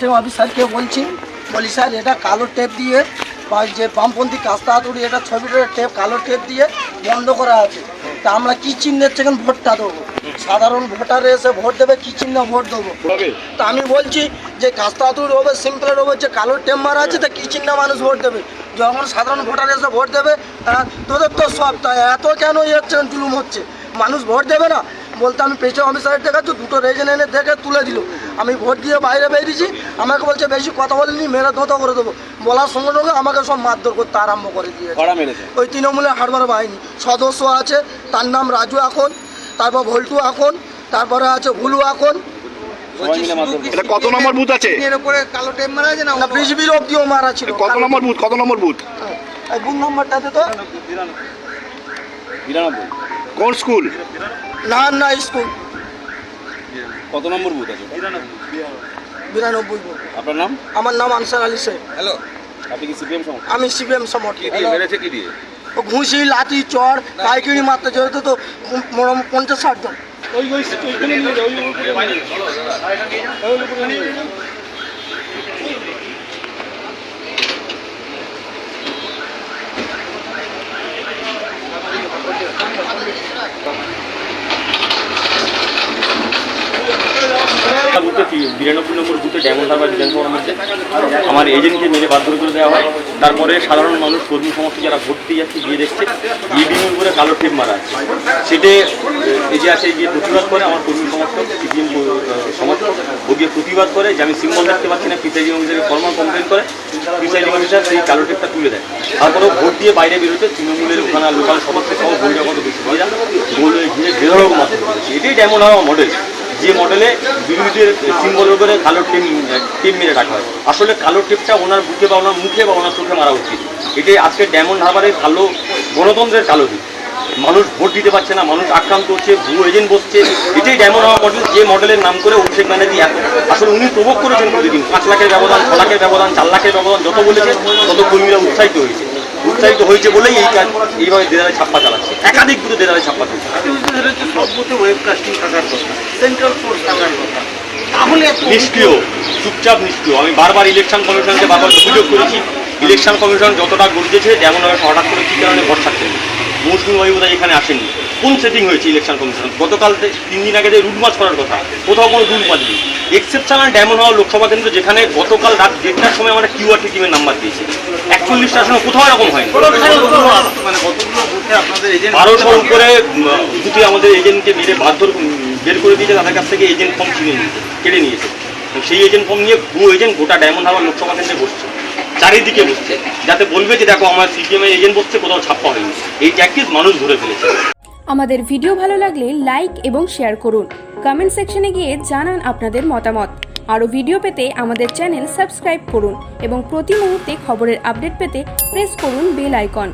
System অফিসারকে বলছি বলি স্যার এটা কালো টেপ দিয়ে বা যে বামপন্থী কাস্তা হাতুড়ি এটা ছবিটার টেপ কালো টেপ দিয়ে বন্ধ করা আছে। তা আমরা কী চিহ্নের থেকে ভোটটা দেবো? সাধারণ ভোটারে এসে ভোট দেবে কী চিহ্ন ভোট দেবো? তা আমি বলছি যে কাস্তা হাতুড়ি হবে সিম্পলের হবে যে কালো টেপ মারা আছে তা কি চিহ্ন মানুষ ভোট দেবে? যখন সাধারণ ভোটার এসে ভোট দেবে তোদের তো সব তাই এত কেন ইয়ে হচ্ছে জুলুম হচ্ছে? মানুষ ভোট দেবে না? বলতে আমি পেছনে অফিসারের দেখাচ্ছি দুটো রেজেন এনে দেখে তুলে দিল। আমি ভোট দিয়ে বাইরে বেরিয়েছি আমাকে বলছে বেশি কথা বলিনি মেরে ধোতা করে দেবো। বলার সঙ্গে সঙ্গে আমাকে সব মারধর করতে আরম্ভ করে দিয়ে ওই তৃণমূলের হারবার বাহিনী। সদস্য আছে তার নাম রাজু এখন তারপর ভল্টু এখন তারপরে আছে ভুলু এখন এটা কত নম্বর বুথ আছে? এর উপরে কালো টেপ মারা আছে না অব্দিও মারা ছিল। কত নম্বর বুথ? কত নম্বর বুথ? এই বুথ নম্বরটাতে তো কোন স্কুল? না না স্কুল কত নম্বর বুথ আছে বিরানব্বই বুথ। আপনার নাম আমার নাম আনসার আলী শেখ হ্যালো আপনি কি সিপিএম সমর্থক আমি সিপিএম সমর্থক মেরেছে কি দিয়ে ও ঘুষি লাঠি চড় পাইকিরি মারতে যেতে তো মোটামুটি পঞ্চাশ ষাট জন বুথে বিরানব্বই নম্বর বুথে ডায়মন্ড হারবার বিধানসভার মধ্যে আমার এজেন্টকে মেরে বাধ্য করে দেওয়া হয়। তারপরে সাধারণ মানুষ, কর্মী সমস্ত যারা ভোট দিয়ে যাচ্ছে গিয়ে দেখছে ইভিএমের উপরে কালো টেপ মারা আছে। সেটে এই যে গিয়ে প্রতিবাদ করে আমার কর্মী সমর্থক, সিপিএম সমর্থক গিয়ে প্রতিবাদ করে যে আমি সিম্বল দেখতে পাচ্ছি না প্রিসাইডিং অফিসারকে ফর্মাল কমপ্লেন করে প্রিসাইডিং অফিসার সেই কালো টেপটা তুলে দেয়। তারপরেও ভোট দিয়ে বাইরে বেরোতে তৃণমূলের ওখানে লোকাল সদস্য সহ বহিরাগত ব্যক্তিরা গোল ঘিরে বেরোনোর মাধ্যমে এটাই ডায়মন্ড হাওয়া মডেল যে মডেলে বিরোধীদের সিম্বলের উপরে কালো টেপ টেপ মেরে রাখা হয়। আসলে কালো টেপটা ওনার বুকে বা ওনার মুখে বা ওনার চোখে মারা উচিত। এটাই আজকে ডায়মন্ড হারবারের কালো গণতন্ত্রের কালো দিক। মানুষ ভোট দিতে পারছে না, মানুষ আক্রান্ত হচ্ছে, ভুয়ো এজেন্ট বসছে। এটাই ডায়মন্ড হাওয়া মডেল যে মডেলের নাম করে অভিষেক ব্যানার্জি এত আসলে উনি প্রভোগ করেছেন প্রতিদিন। পাঁচ লাখের ব্যবধান, ছ লাখের ব্যবধান, চার লাখের ব্যবধান, যত বলেছে তত কর্মীরা উৎসাহিত হয়েছে। উৎসাহিত হয়েছে বলেই এই কাজ এইভাবে দেদারে ছাপ্পা চালাচ্ছে। একাধিক দুটো দেদারে ছাপ্পা চলছে সব বুথে ওয়েবকাস্টিং থাকার কথা সেন্ট্রাল ফোর্স থাকার কথা তাহলে নিষ্ক্রিয় চুপচাপ নিষ্ক্রিয়। আমি বারবার ইলেকশন কমিশনকে বারবার অভিযোগ করেছি। ইলেকশন কমিশন যতটা গর্জেছে যেমন হয়তো হঠাৎ করে কি কারণে ভোট মৌসুমী বাবু এখানে আসেনি কোন সেটিং হয়েছে ইলেকশন কমিশন গতকাল তিন দিন আগে যে রুট মার্চ করার কথা কোথাও কোনো রুট মার্চনি এক্সেপশনাল ডায়মন্ড হওয়া লোকসভা কেন্দ্র যেখানে গতকাল রাত দেড়টার সময় আমরা কিউআরটি টিমের নাম্বার দিয়েছি। একচল্লিশটা আসনে কোথাও এরকম হয়নি। মানে কতগুলো বুথে আপনাদের এজেন্ট বারোশো উপরে উম, আমাদের এজেন্টকে মেরে বাধ্য বের করে দিয়েছে তাদের কাছ থেকে এজেন্ট ফর্ম কিনে নিয়েছে কেড়ে নিয়েছে। সেই এজেন্ট ফর্ম নিয়ে ভুয়ো এজেন্ট গোটা ডায়মন্ড হারবার লোকসভা কেন্দ্রে বসছে। চারিদিকে বসছে। যাতে বলবে যে দেখো আমার সিপিএম এর এজেন্ট বসছে, কোথাও ছাপ্পা হয়নি। এই ট্যাকটিস মানুষ ধরে ফেলেছে। আমাদের ভিডিও ভালো লাগলে লাইক এবং শেয়ার করুন। কমেন্ট সেকশনে গিয়ে জানান আপনাদের মতামত। আরও ভিডিও পেতে আমাদের চ্যানেল সাবস্ক্রাইব করুন এবং প্রতি মুহূর্তে খবরের আপডেট পেতে প্রেস করুন বেল আইকন